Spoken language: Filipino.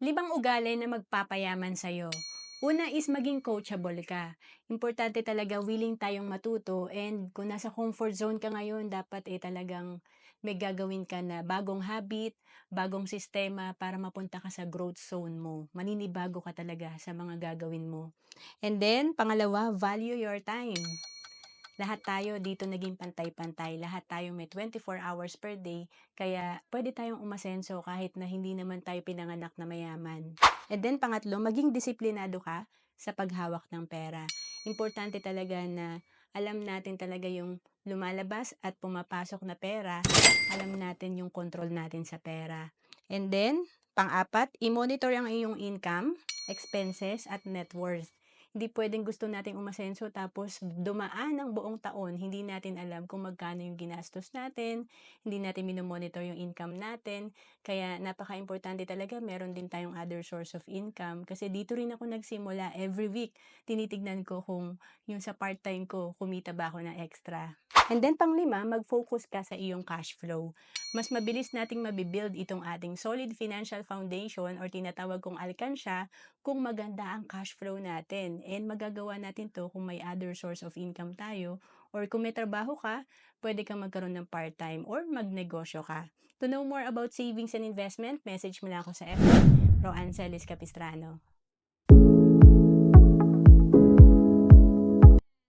Limang ugali na magpapayaman sa'yo. Una is maging coachable ka. Importante talaga willing tayong matuto and kung nasa comfort zone ka ngayon, dapat eh talagang may gagawin ka na bagong habit, bagong sistema para mapunta ka sa growth zone mo. Maninibago ka talaga sa mga gagawin mo. And then, pangalawa, value your time. Lahat tayo dito naging pantay-pantay. Lahat tayo may 24 hours per day. Kaya pwede tayong umasenso kahit na hindi naman tayo pinanganak na mayaman. And then pangatlo, maging disiplinado ka sa paghawak ng pera. Importante talaga na alam natin talaga yung lumalabas at pumapasok na pera. Alam natin yung control natin sa pera. And then, pang-apat, i-monitor ang iyong income, expenses, at net worth. Hindi pwedeng gusto nating umasenso tapos dumaan ang buong taon, hindi natin alam kung magkano yung ginastos natin, hindi natin minomonitor yung income natin. Kaya napaka-importante talaga meron din tayong other source of income. Kasi dito rin ako nagsimula every week. Tinitignan ko kung yung sa part-time ko, kumita ba ako ng extra. And then panglima, mag-focus ka sa iyong cash flow. Mas mabilis nating mabibuild itong ating solid financial foundation or tinatawag kong alkansya kung maganda ang cash flow natin. And magagawa natin to kung may other source of income tayo or kung may trabaho ka, pwede kang magkaroon ng part-time or magnegosyo ka. To know more about savings and investment, message mo lang ako sa FB, Roancelis Capistrano.